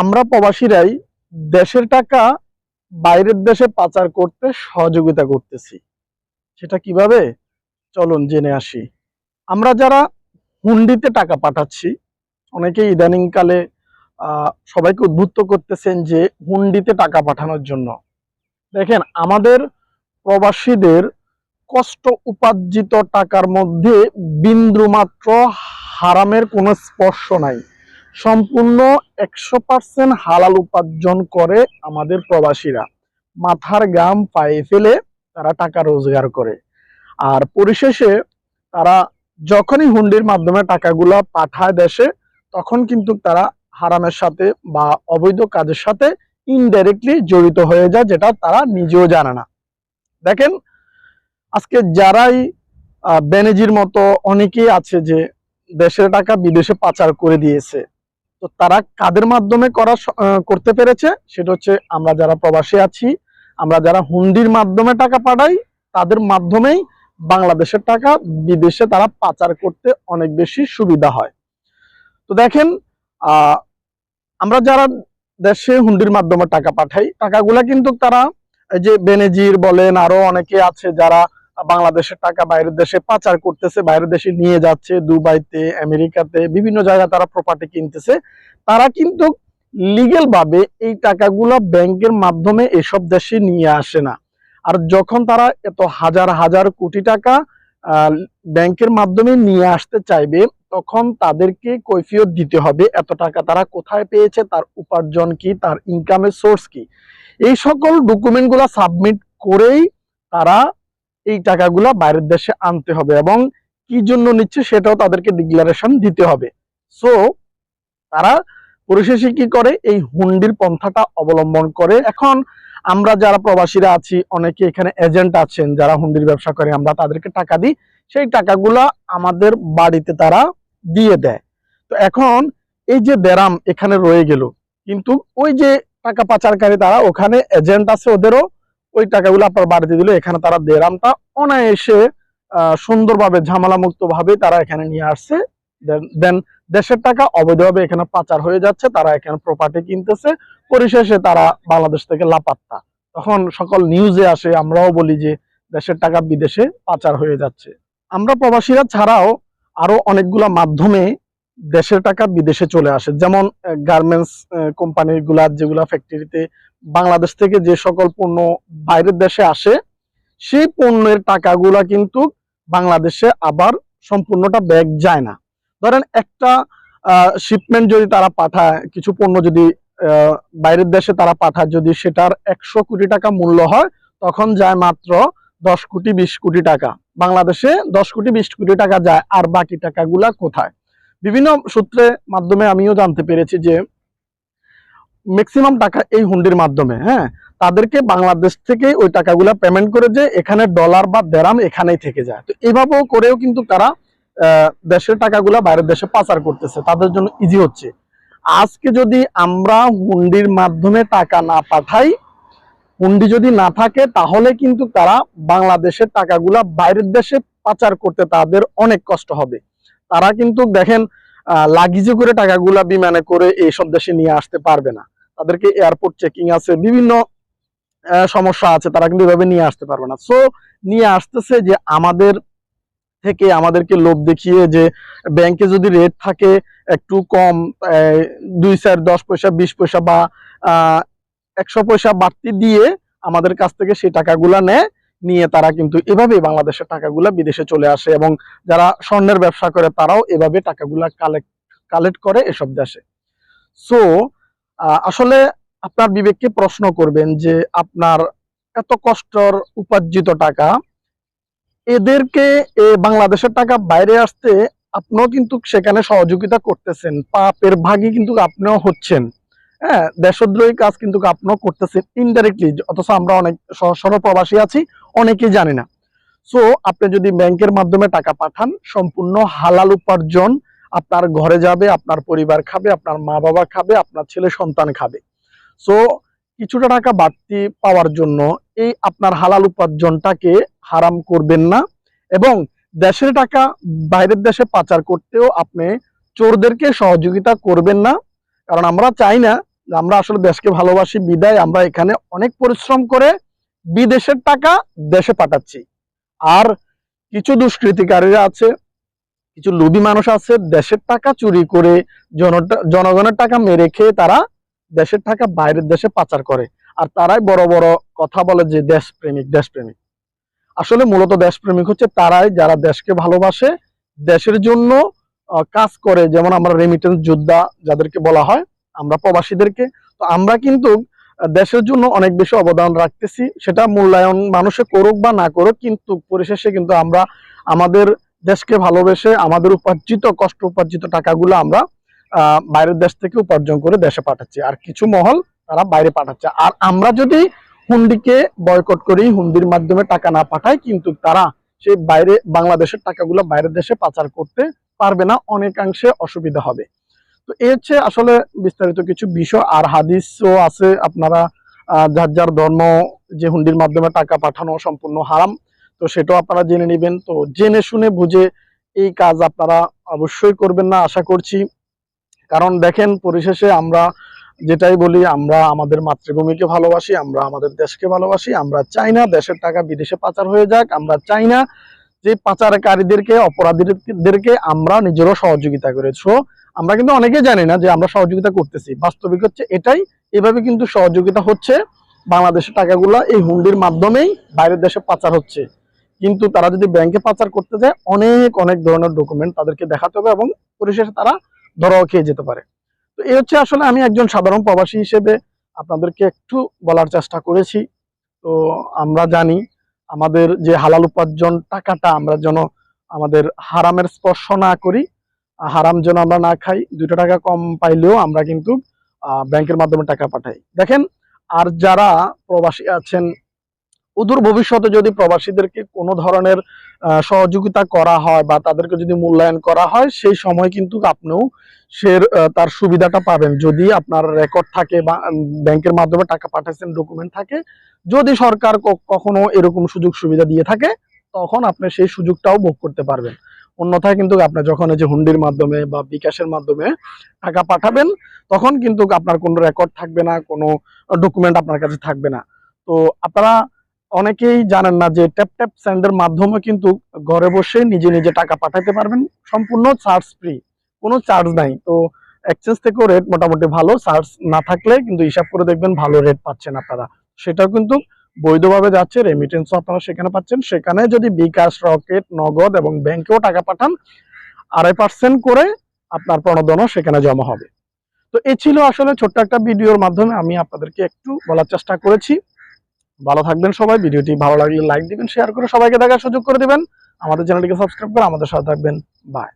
আমরা প্রবাসীরাই দেশের টাকা বাইরের দেশে পাচার করতে সহযোগিতা করতেছি। সেটা কীভাবে? চলুন জেনে আসি। আমরা যারা হুন্ডিতে টাকা পাঠাচ্ছি অনেকে ইদানিং কালে সবাইকে উদ্বুদ্ধ করতেছেন যে হুন্ডিতে টাকা পাঠানোর জন্য। দেখেন, আমাদের প্রবাসীদের কষ্ট উপার্জিত টাকার মধ্যে বিন্দুমাত্র হারামের কোনো স্পর্শ নাই। সম্পূর্ণ একশো পার্সেন্ট হালাল উপার্জন করে আমাদের প্রবাসীরা। মাথার গাম পায়ে ফেলে তারা টাকা রোজগার করে। আর পরিশেষে তারা যখনই হুন্ডির মাধ্যমে টাকাগুলো পাঠায় দেশে, তখন কিন্তু তারা হারামের সাথে বা অবৈধ কাজের সাথে ইনডাইরেক্টলি জড়িত হয়ে যায়, যেটা তারা নিজেও জানে না। দেখেন, আজকে যারাই বেনেজির মতো অনেকেই আছে যে দেশের টাকা বিদেশে পাচার করে দিয়েছে তো তারা কাদের মাধ্যমে করা করতে পেরেছে? সেটা হচ্ছে আমরা যারা প্রবাসী আছি, আমরা যারা হুন্ডির মাধ্যমে টাকা পাঠাই, তাদের মাধ্যমেই বাংলাদেশের টাকা বিদেশে তারা পাচার করতে অনেক বেশি সুবিধা হয়। তো দেখেন আমরা যারা দেশে হুন্ডির মাধ্যমে টাকা পাঠাই, টাকাগুলা কিন্তু তারা এই যে বেনেজির বলেন, আরও অনেকে আছে যারা বাংলাদেশের টাকা বাইরের দেশে পাচার করতেছে, বাইরের দেশে নিয়ে যাচ্ছে, দুবাইতে, আমেরিকাতে, বিভিন্ন জায়গায় তারা প্রপার্টি কিনতেছে। তারা কিন্তু লিগেল ভাবে এই টাকাগুলা ব্যাংকের মাধ্যমে এসব দেশে নিয়ে আসে না। আর যখন তারা এত হাজার হাজার কোটি টাকা ব্যাংকের মাধ্যমে নিয়ে আসতে চাইবে, তখন তাদেরকে কৈফিয়ত দিতে হবে, এত টাকা তারা কোথায় পেয়েছে, তার উপার্জন কি, তার ইনকামের সোর্স কি? এই সকল ডকুমেন্টগুলো সাবমিট করেই তারা এই টাকাগুলা বাইরের দেশে আনতে হবে এবং কি জন্য নিচ্ছে সেটাও তাদেরকে ডিক্লারেশন দিতে হবে। সো তারা পরিশেষে কি করে? এই হুন্ডির পন্থাটা অবলম্বন করে। এখন আমরা যারা প্রবাসীরা আছি, অনেকে এখানে এজেন্ট আছেন, যারা হুন্ডির ব্যবসা করে, আমরা তাদেরকে টাকা দিই। সেই টাকাগুলা আমাদের বাড়িতে তারা দিয়ে দেয়। তো এখন এই যে দেরাম এখানে রয়ে গেল, কিন্তু ওই যে টাকা পাচারকারী তারা, ওখানে এজেন্ট আছে ওদেরও। ওই টাকাগুলো আপনার বাড়িতে দিল এখানে তারা দেরামটা অনায়াসে সুন্দরভাবে ঝামেলা মুক্ত ভাবে তারা এখানে নিয়ে আসছে। দেন দেশের টাকা অবৈধভাবে এখানে পাচার হয়ে যাচ্ছে, তারা এখানে প্রপার্টি কিনতেছে। পরিশেষে তারা বাংলাদেশ থেকে লাপাত্তা। তখন সকল নিউজে আসে, আমরাও বলি যে দেশের টাকা বিদেশে পাচার হয়ে যাচ্ছে। আমরা প্রবাসীরা ছাড়াও আরও অনেকগুলা মাধ্যমে দেশের টাকা বিদেশে চলে আসে। যেমন গার্মেন্টস কোম্পানিরগুলা, যেগুলা ফ্যাক্টরিতে বাংলাদেশ থেকে যে সকল পণ্য বাইরের দেশে আসে, সেই পণ্যের টাকাগুলা কিন্তু বাংলাদেশে আবার সম্পূর্ণটা ব্যাগ যায় না। ধরেন একটা শিপমেন্ট যদি তারা পাঠায়, কিছু পণ্য যদি বাইরের দেশে তারা পাঠায়, যদি সেটার একশো কোটি টাকা মূল্য হয়, তখন যায় মাত্র দশ কোটি বিশ কোটি টাকা। বাংলাদেশে দশ কোটি বিশ কোটি টাকা যায়, আর বাকি টাকাগুলা কোথায়? বিভিন্ন সূত্রে মাধ্যমে আমিও জানতে পেরেছি যে ম্যাক্সিমাম টাকা এই হুন্ডির মাধ্যমে হ্যাঁ? তাদেরকে বাংলাদেশ থেকে ওই টাকাগুলো পেমেন্ট করে যে এখানে ডলার বা দেরাম এখানেই থেকে যায়। তো এইভাবেও করেও কিন্তু তারা দেশের টাকাগুলা বাইরের দেশে পাচার করতেছে। তাদের জন্য ইজি হচ্ছে। আজকে যদি আমরা হুন্ডির মাধ্যমে টাকা না পাঠাই, হুন্ডি যদি না থাকে, তাহলে কিন্তু তারা বাংলাদেশের টাকাগুলা বাইরের দেশে পাচার করতে তাদের অনেক কষ্ট হবে। তারা কিন্তু দেখেন লাগেজে করে টাকাগুলা বিমানে করে এইসব দেশে নিয়ে আসতে পারবে না। তাদেরকে এয়ারপোর্ট চেকিং আছে, বিভিন্ন সমস্যা আছে, তারা কিন্তু এভাবে নিয়ে আসতে পারবে না। সো নিয়ে আসতেছে যে আমাদের থেকে আমাদেরকে লোভ দেখিয়ে যে ব্যাংকে যদি রেট থাকে একটু কম দুই চার, দশ পয়সা, বিশ পয়সা বা একশো পয়সা বাড়তি দিয়ে আমাদের কাছ থেকে সেই টাকাগুলা নেয়, নিয়ে তারা কিন্তু এভাবেই বাংলাদেশের টাকাগুলা বিদেশে চলে আসে এবং যারা স্বর্ণের ব্যবসা করে তারাও এভাবে টাকাগুলা কালেক্ট কালেক্ট করে এসব দেশে। সো আসলে আপনার বিবেককে প্রশ্ন করবেন যে আপনার এত কষ্টর উপার্জিত টাকা, এদেরকে বাংলাদেশের টাকা বাইরে আসতে আপনিও কিন্তু সেখানে সহযোগিতা করতেছেন। পাপের ভাগই কিন্তু আপনিও হচ্ছেন। হ্যাঁ দেশদ্রোহী কাজ কিন্তু আপনিও করতেছেন ইনডাইরেক্টলি অথচ আমরা অনেক সরপ্রবাসী আছি, অনেকেই জানি না। সো আপনি যদি ব্যাংকের মাধ্যমে টাকা পাঠান, সম্পূর্ণ হালাল উপার্জন আপনার ঘরে যাবে, আপনার পরিবার খাবে, আপনার মা বাবা খাবে, আপনার ছেলে সন্তান খাবে। সো কিছুটা টাকা বাড়তি পাওয়ার জন্য এই আপনার হালাল উপার্জনটাকে হারাম করবেন না এবং দেশের টাকা বাইরের দেশে পাচার করতেও আপনি চোরদেরকে সহযোগিতা করবেন না। কারণ আমরা চাই না, আমরা আসলে দেশকে ভালোবাসি, বিদায়, আমরা এখানে অনেক পরিশ্রম করে বিদেশের টাকা দেশে পাঠাচ্ছি। আর কিছু দুষ্কৃতিকারীরা আছে কিছু লোভী মানুষ আছে, দেশের টাকা চুরি করে জনগণের টাকা মেরে খেয়ে তারা দেশের টাকা বাইরের দেশে পাচার করে। আর তারাই বড় বড় কথা বলে যে দেশপ্রেমিক দেশপ্রেমিক। আসলে মূলত দেশপ্রেমিক হচ্ছে তারাই যারা দেশকে ভালোবাসে, দেশের জন্য কাজ করে। যেমন আমরা রেমিটেন্স যোদ্ধা যাদেরকে বলা হয়, আমরা প্রবাসীদেরকে। তো আমরা কিন্তু দেশের জন্য অনেক বেশি অবদান রাখতেছি। সেটা মূল্যায়ন মানুষে করুক বা না করুক, কিন্তু পরিশেষে কিন্তু আমরা আমাদের দেশকে ভালোবেসে আমাদের উপার্জিত, কষ্ট উপার্জিত টাকাগুলো আমরা বাইরের দেশ থেকে উপার্জন করে দেশে পাঠাচ্ছি। আর কিছু মহল তারা বাইরে পাঠাচ্ছে। আর আমরা যদি হুন্ডিকে বয়কট করি, হুন্ডির মাধ্যমে টাকা না পাঠাই, কিন্তু তারা সেই বাইরে, বাংলাদেশের টাকাগুলো বাইরের দেশে পাচার করতে পারবে না, অনেকাংশে অসুবিধা হবে। তো এ হচ্ছে আসলে বিস্তারিত কিছু বিষয়। আর হাদিসও আছে আপনারা যার যার ধর্ম যে হুন্ডির মাধ্যমে টাকা পাঠানো সম্পূর্ণ হারাম। তো সেটাও আপনারা জেনে নেবেন। তো জেনে শুনে বুঝে এই কাজ আপনারা অবশ্যই করবেন না, আশা করছি। কারণ দেখেন, পরিশেষে আমরা যেটাই বলি, আমরা আমাদের মাতৃভূমিকে ভালোবাসি, আমরা আমাদের দেশকে ভালোবাসি, আমরা চাই না দেশের টাকা বিদেশে পাচার হয়ে যাক, আমরা চাই না যে পাচারকারীদেরকে, অপরাধীদেরকে আমরা নিজেরও সহযোগিতা করে। সো আমরা কিন্তু অনেকেই জানি না যে আমরা সহযোগিতা করতেছি। বাস্তবিক হচ্ছে এটাই, এভাবে কিন্তু সহযোগিতা হচ্ছে। বাংলাদেশের টাকাগুলো এই হুন্ডির মাধ্যমেই বাইরের দেশে পাচার হচ্ছে। কিন্তু তারা যদি ব্যাংকে পাচার করতে যায়, অনেক অনেক ধরনের ডকুমেন্ট তাদেরকে দেখাতে হবে এবং পরিশেষে তারা ধরাও খেয়ে যেতে পারে। তো এই হচ্ছে আসলে আমি একজন সাধারণ প্রবাসী হিসেবে আপনাদেরকে একটু বলার চেষ্টা করেছি। তো আমরা জানি আমাদের যে হালাল উপার্জন টাকাটা আমরা যেন আমাদের হারামের স্পর্শ না করি হারাম যেন আমরা না খাই দুটো টাকা কম পাইলেও আমরা কিন্তু ব্যাংকের মাধ্যমে টাকা পাঠাই। দেখেন, আর যারা প্রবাসী আছেন অদূর ভবিষ্যতে যদি প্রবাসীদেরকে কোনো ধরনের সহযোগিতা করা হয় বা তাদেরকে যদি মূল্যায়ন করা হয়, সেই সময় কিন্তু আপনিও সে তার সুবিধাটা পাবেন। যদি আপনার রেকর্ড থাকে বা ব্যাংকের মাধ্যমে টাকা পাঠাচ্ছেন ডকুমেন্ট থাকে, যদি সরকার কখনো এরকম সুযোগ সুবিধা দিয়ে থাকে, তখন আপনি সেই সুযোগটাও ভোগ করতে পারবেন। অন্যথায় কিন্তু আপনি যখন এই যে হুন্ডির মাধ্যমে বা বিকাশের মাধ্যমে টাকা পাঠাবেন, তখন কিন্তু আপনার কোনো রেকর্ড থাকবে না, কোনো ডকুমেন্ট আপনার কাছে থাকবে না। তো আপনারা অনেকেই জানেন না যে ট্যাপ ট্যাপ স্যান্ডের মাধ্যমে কিন্তু ঘরে বসে নিজে নিজে টাকা পাঠাতে পারবেন। সম্পূর্ণ চার্জ ফ্রি কোনো চার্জ নাই। তো এক্সচেঞ্জ থেকেও রেট মোটামুটি ভালো চার্জ না থাকলে কিন্তু হিসাব করে দেখবেন ভালো রেট পাচ্ছেন আপনারা। সেটাও কিন্তু বৈধভাবে যাচ্ছে রেমিটেন্সও আপনারা সেখানে পাচ্ছেন। সেখানে যদি বিকাশ, রকেট, নগদ এবং ব্যাংকেও টাকা পাঠান, আড়াই পার্সেন্ট করে আপনার প্রণোদনও সেখানে জমা হবে। তো এ ছিল আসলে ছোট্ট একটা ভিডিওর মাধ্যমে আমি আপনাদেরকে একটু বলার চেষ্টা করেছি। ভালো থাকবেন সবাই, ভিডিওটি ভালো লাগলে লাইক দিবেন শেয়ার করে সবাইকে দেখার সুযোগ করে দিবেন। আমাদের চ্যানেলটিকে সাবস্ক্রাইব করে আমাদের সাথে থাকবেন। বাই